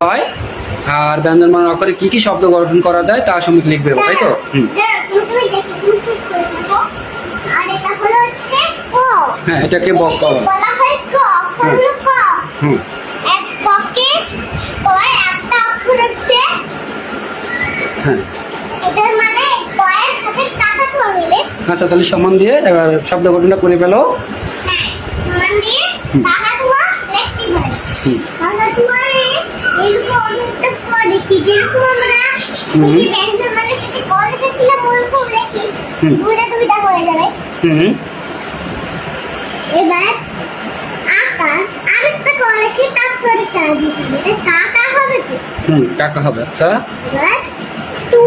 হয়। আর ব্যঞ্জন বর্ণ অক্ষরে কি কি শব্দ গঠন করা যায় তা সম্পর্কে লিখবে তাই তো? হলো হ্যাঁ এটাকে বক বলা হয় হুম। হ্যাঁ। মানে আচ্ছা তাহলে সমান দিয়ে এবার শব্দ গঠনটা করে ফেলো। হ্যাঁ। হুম। এবার আরেকটা লিখে তারপরে হবে। কাকা হবে কি হুম টাকা হবে আচ্ছা। এবার টু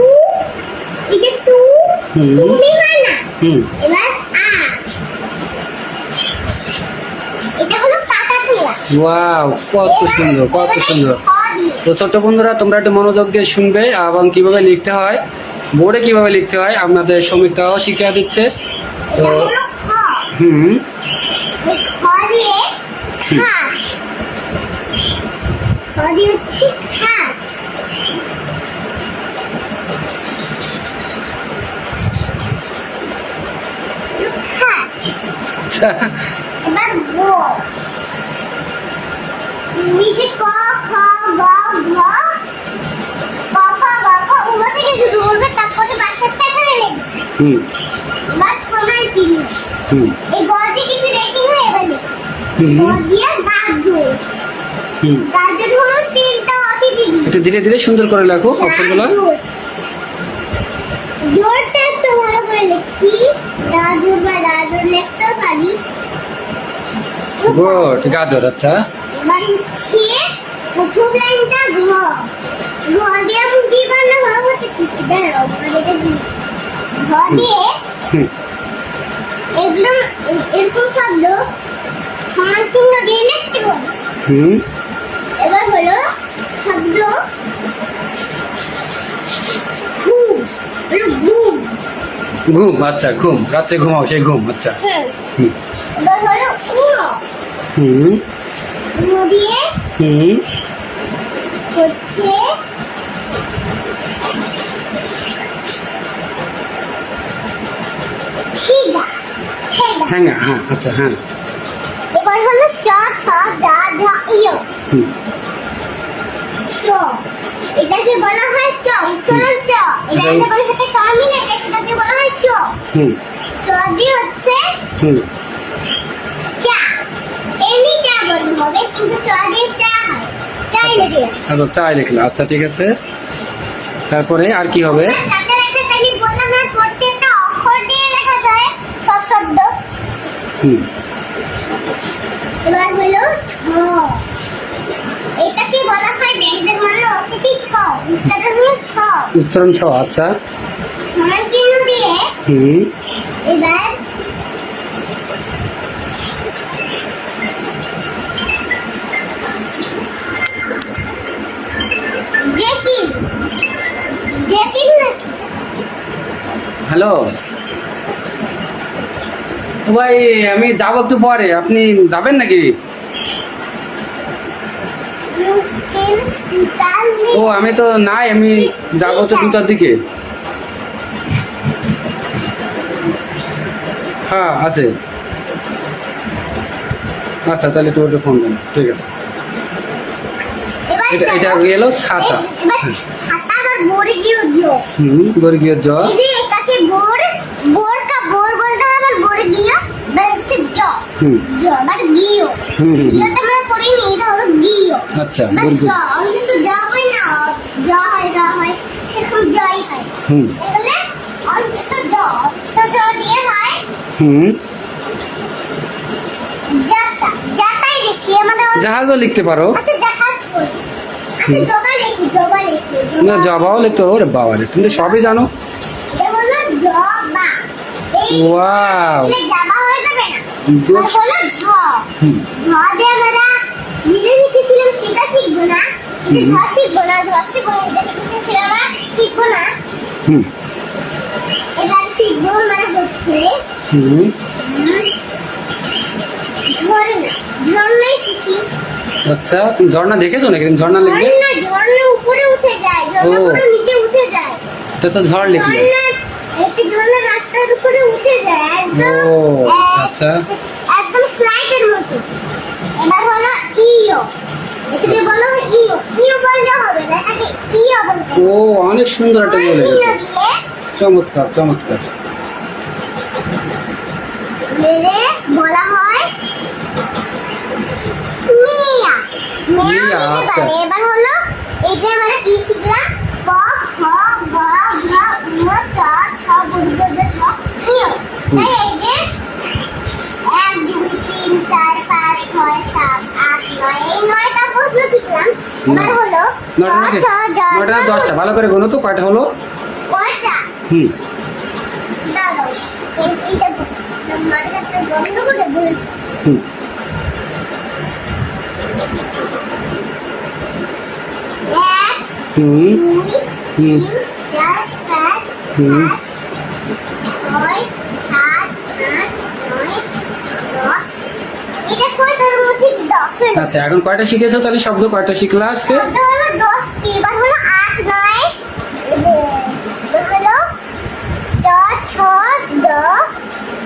এটা টু তুমি না। হুম। এবার আ। এটা হলো কাকাতুয়া ওয়াও কত সুন্দর কত সুন্দর। তো ছোট্ট বন্ধুরা তোমরা একটু মনোযোগ দিয়ে শুনবে এবং কীভাবে লিখতে হয় বোর্ডে কীভাবে লিখতে হয় আপনাদের সমীক্ষাও শিখিয়ে দিচ্ছে। তো হুম আচ্ছা। এবার গো নিজে ক ধীরে ধীরে সুন্দর করে লেখো অক্ষরগুলো। গাজর গাজর আচ্ছা। প্রথম লাইনটা ঘ ঘ দিয়ে আমি কি বানাবো করতে শিখি দাঁড়াও মানে এটা ঘ। দিয়ে হুম। এগুলো এ- এরকম শব্দ সমান চিহ্ন দিয়ে লিখতে হবে। হুম। এবার হলো শব্দ ঘুম ঘুম। ঘুম আচ্ছা ঘুম রাত্রে ঘুমাও সেই ঘুম আচ্ছা। হ্যাঁ। হুম। এবার হলো উনো হুম। দিয়ে হুম হচ্ছে ঠিকা হ্যাঁ হ্যাঁ আচ্ছা হ্যাঁ। এবার হলো চ ছ যা ঝ ইয় হুম। এটাকে বলা হয় চ উচ্চারণ চ। এটা একটা বলে সাথে চ এটাকে বলা হয় চ। চ দিয়ে হচ্ছে হুম। আচ্ছা চাই লিখলে আচ্ছা ঠিক আছে। তারপরে আর কি হবে? হুম। এবার হলো ছ এটাকে বলা হয় মানে অতিথি ছ। উচ্চারণ হলো ছ। উচ্চারণ আচ্ছা। সমান চিহ্ন দিয়ে হুম। এবার হ্যালো। ভাই আমি যাব একটু পরে। আপনি যাবেন নাকি? ও আমি তো নাই আমি যাব তো দুটার দিকে। হ্যাঁ আছে। আচ্ছা তাহলে একটু ওটা ফোন দেন। ঠিক আছে। এটা এটা গেল ছাতা। হুম বর্গীয় জ এই যে এটাকে বোর বোর কা বোর বলতে হবে আবার বর্গীয় বা হচ্ছে জ হুম জ হুম হুম হুম। আমরা পড়িনি এটা হলো গিয় আচ্ছা মানে না। হয় র হয় সেরকম হয়। হুম। তাহলে অন্তত জ অন্তত জ দিয়ে হয় হুম। যাতা। যাতাই লিখি আমাদের জাহাজও লিখতে পারো। আচ্ছা জাহাজ বলি। আচ্ছা জবা লিখি জবা লিখি না জবাও লিখতে ওরে বাবা রে তুমি সবই জানো। এটা হলো জবা। ওয়াও। জাবা হয়ে এবার শিখব মানে হচ্ছে আচ্ছা তুমি ঝর্ণা দেখেছ নাকি? তুমি ঝর্ণা লিখবে ঝর্ণা ঝর্ণা ও। নিচে উঠে যায়। তো তো ঝড় লিখলে। একটি ঝর্ণা রাস্তার উপরে উঠে যায় একদম আচ্ছা। একদম স্লাইডের মতো। এবার হলো ইও। এটাকে বলো ইও। ইও বললে হবে না এটাকে ইও বলতে ও অনেক সুন্দর একটা বলে চমৎকার চমৎকার। মেরে বলা হয় মিয়া। মিয়া আচ্ছা। এবার হলো নাকি দশটা ভালো করে গুনো তো কয়টা হলো? হুম। হুম। হুম। হুম। হুম। পাঁচ ছয় সাত আট নয় দশ এটা কয়টার মধ্যে দশের আচ্ছা এখন কয়টা শিখেছো? তাহলে শব্দ কয়টা শিখলা আজকে? হলো আট নয় হলো ছ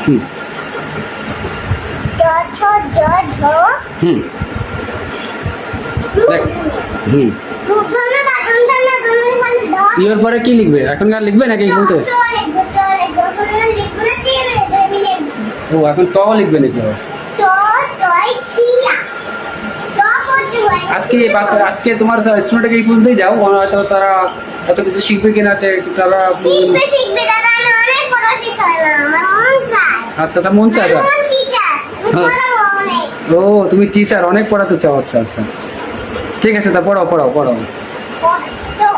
হুম। ছ ইয়ের পরে কি লিখবে? এখন আর লিখবে নাকি এই বলতে চ লিখব চ লিখব। কোনো লিখব না তে আমি লিখব। ও এখন ট লিখবে নাকি আবার? ত তয় টিয়া ত পড়তে হয় আজকে বাস- আজকে তোমার স্টুডেন্টকে এই পর্যন্তই দাও হয়তো তারা এত কিছু শিখবে কিনা তারা শিখবে শিখবে দাদা আমি অনেক পড়া শিখালাম আমার মন চায়। আচ্ছা তা মন চায় টিচার হ্যাঁ। ও তুমি টিচার অনেক পড়াতে চাও আচ্ছা আচ্ছা। ঠিক আছে তা পড়াও পড়াও পড়াও। তো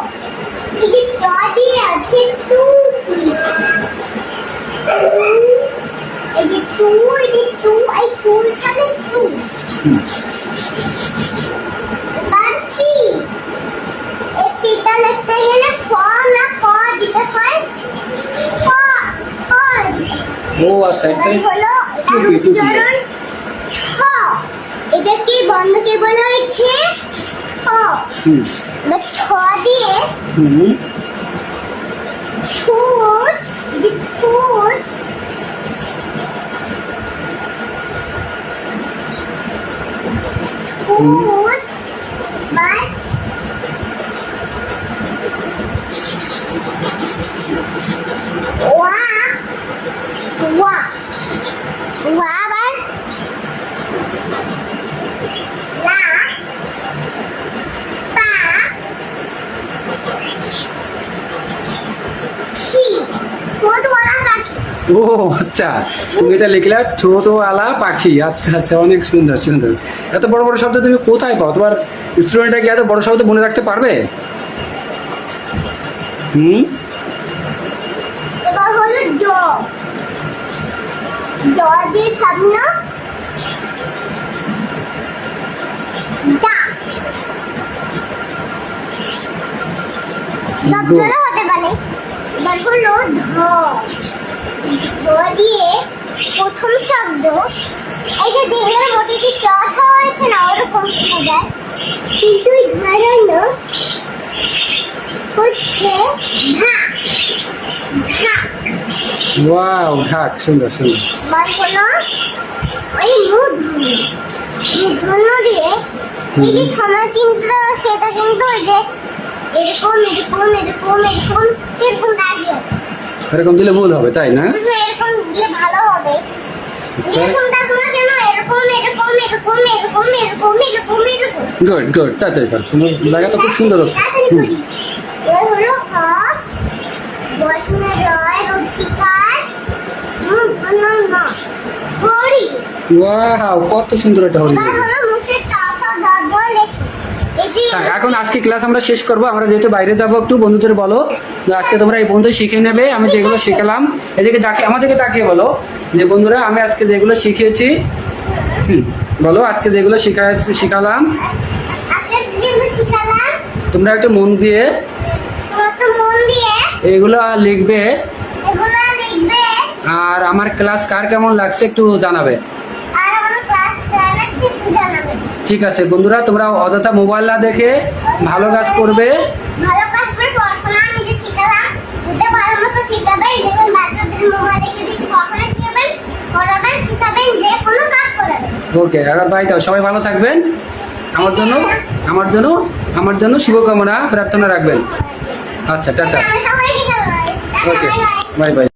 এই যে ট দিয়ে আছে টু এই যে টু এই যে টু এই টুর সাথে টু হুম। বাকি এই পিতা লিখতে গেলে ফ না ক দিতে হয় ক ক দিতে ও আচ্ছা এবার এটা হলো এটার টুপি, টুপি। উচ্চারণ ঠ এটাকে বলা হয়েছে? ছ দিয়ে ঠোঁট ঠোঁট ঠোঁট ও আচ্ছা। তুমি এটা লিখলে ছোট আলা পাখি। আচ্ছা আচ্ছা অনেক সুন্দর সুন্দর। এত বড় বড় শব্দ তুমি কোথায় পাও? তোমার স্টুডেন্টরা কি এত বড় শব্দ মনে রাখতে পারবে? হুম? হতে পারে। দিয়ে প্রথম শব্দ এই যে যেগুলোর মধ্যে কি চ হয়েছে না ওরকম শোনা যায়। কিন্তু এই হচ্ছে ধা ধা ওয়াও ঢাক সুন্দর সুন্দর। এবার হলো ওই মূর্ধন্য মূর্ধন্য দিয়ে এই যে সমাচিন্ত সেটা কিন্তু ওই যে এরকম এরকম এরকম এরকম সেরকম দাঁড়িয়ে আছে। এরকম দিলে ভুল হবে তাই না? এরকম দিয়ে ভালো হবে। আচ্ছা। এরকম কেন এরকম এরকম এরকম এরকম এরকম এরকম এরকম। গুড গুড তাড়াতাড়ি পার তোমার লাগা তো খুব সুন্দর হচ্ছে। হুম। এবার হলো হ বসনে রয় রসিকার মূর্ধন্য ন হরি ওয়াও কত সুন্দর এটা হলো এবার হলো মুখের টাকা দাদ লেখি এটি থাক, এখন আজকে ক্লাস আমরা শেষ করব আমরা যেহেতু বাইরে যাব একটু বন্ধুদের বলো আজকে তোমরা এই পর্যন্ত শিখে নেবে আমি যেগুলো শিখালাম এদিকে তাকিয়ে আমাদেরকে তাকিয়ে বলো যে বন্ধুরা আমি আজকে যেগুলো শিখিয়েছি বলো আজকে যেগুলো শিখা শিখালাম তোমরা একটু মন দিয়ে এগুলো লিখবে আর আমার ক্লাস কার কেমন লাগছে একটু জানাবে। ঠিক আছে বন্ধুরা তোমরা অযথা মোবাইল না দেখে ভালো কাজ করবে। ওকে বাই দাও সবাই ভালো থাকবেন। আমার জন্য আমার জন্য আমার জন্য শুভকামনা প্রার্থনা রাখবেন। আচ্ছা টাটা। Okay bye bye